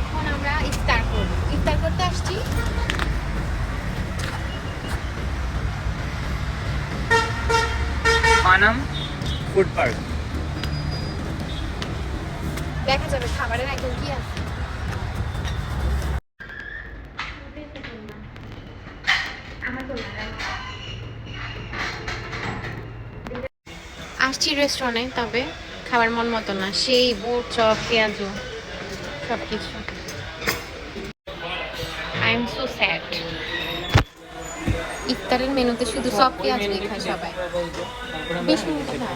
এখন আমরা ইফতার করব। ইফতার করতে আসছি। Manam food park. দেখা যাবে খাবারের একদম কি আছে। আসছি রেস্টুরেন্টে তবে খাবার মন মতো না। সেই বুট চপ পেঁয়াজু। সব কিছু আই এম সো স্যাড ইফতারের মেনুতে শুধু সব পেঁয়াজ খায় সবাই। বিশ মিনিট না।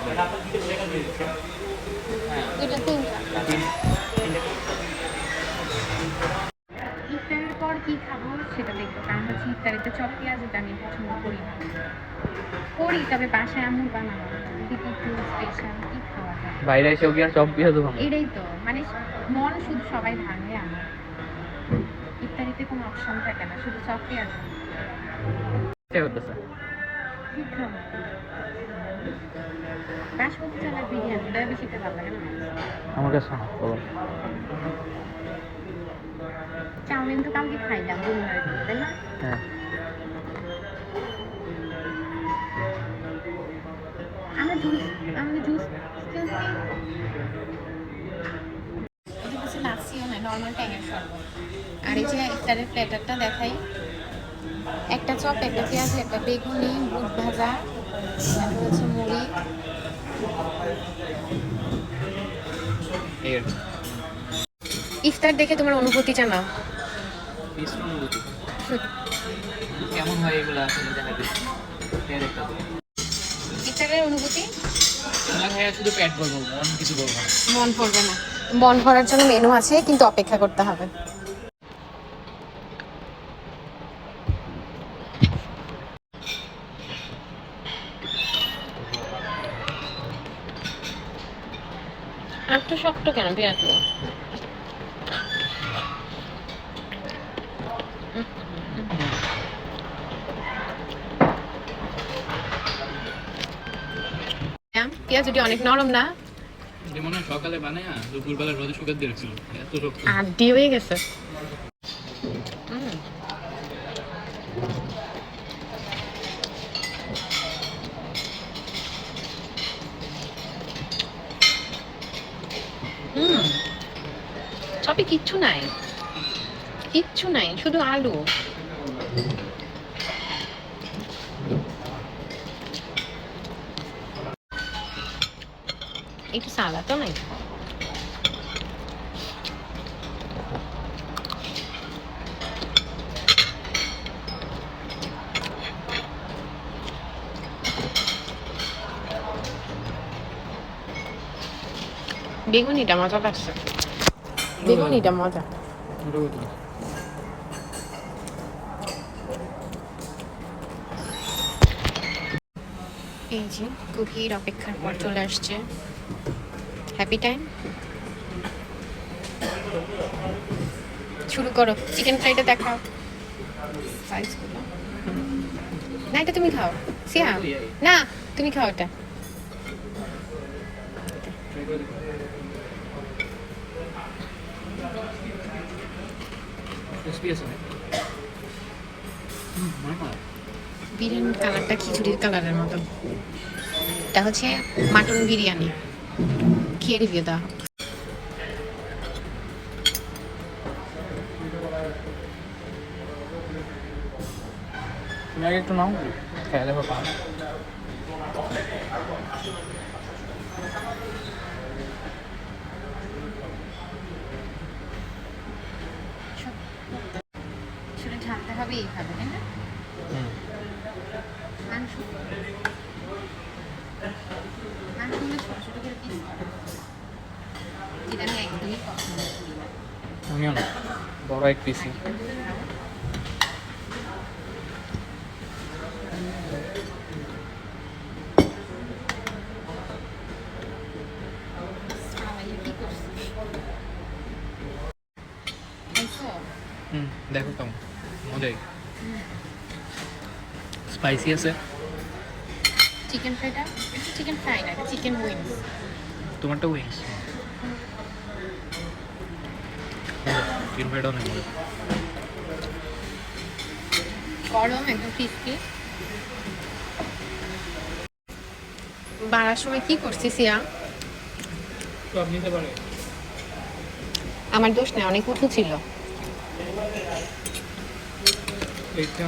দুটো তিনটা ইফতারের পর কি খাব সেটা দেখব। কারণ হচ্ছে ইফতারিতে চপ পেঁয়াজটা আমি পছন্দ করি না। করি তবে বাসায় আম্মুর বানাবো একটু স্পেশাল বাইরে এসেও কি আর সব দিয়ে দেবো এটাই তো মানে মন শুধু সবাই ভাঙে আমার। ইফতারিতে কোনো অপশন থাকে না শুধু চপ পেঁয়াজ করতেছে কি খাব বাসমতি চালের বিরিয়ানি এটা বেশি ভালো লাগে না? আমার কাছে বলো। চাউমিন তো কালকে খাইলাম দিন, তাই না? হ্যাঁ। নর্মাল ট্যাঙের শরবত আর এই যে ইফতারের প্ল্যাটারটা দেখাই। একটা চপ একটা পেঁয়াজ একটা বেগুনি বুট ভাজা তারপর হচ্ছে মুড়ি। ইফতার দেখে তোমার অনুভূতি জানাও। কেমন হয় এগুলো? আসলে দেখা ইফতারের অনুভূতি? শুধু পেট করব অন্য কিছু বলব না। মন পড়বে না। মন ভরার জন্য মেনু আছে কিন্তু অপেক্ষা করতে হবে। আর তো শক্ত কেন পেঁয়াজ? পেঁয়াজ যদি অনেক নরম না যেমন সকালে বানায় দুপুরবেলা রোদে হয়ে গেছে। কিচ্ছু নাই। কিচ্ছু নাই শুধু আলু। একটু সালাদও নাই বেগুনিটা মজা লাগছে বেগুনিটা মজা এই যে গভীর অপেক্ষার পর চলে আসছে। হ্যাপি টাইম শুরু করো। চিকেন ফ্রাইটা দেখাও। সাইজগুলো না এটা তুমি খাও। সিয়া না তুমি খাও এটা। বিরিয়ানির কালারটা খিচুড়ির কালারের মতো। এটা হচ্ছে মাটন বিরিয়ানি। খেয়ে রিভিউ দাও তুমি আগে একটু নাও। খেয়ে দেখো আসলে ঢালতে হবে এইভাবে তাই না? মাংস মাংসগুলো ছোট ছোট করে পিস করা যেটা আমি একদমই পছন্দ করি না আমিও না বড় এক পিসি। দেখো কেমন মজাই। স্পাইসি আছে। চিকেন ফ্রাইটা চিকেন ফ্রাই না চিকেন উইংস তোমারটা উইংস গরম একদম বাড়ার সময় কি করছি সিয়া সব নিতে পারে আমার দোষ নেই, অনেক উঁচু ছিল। এইটা।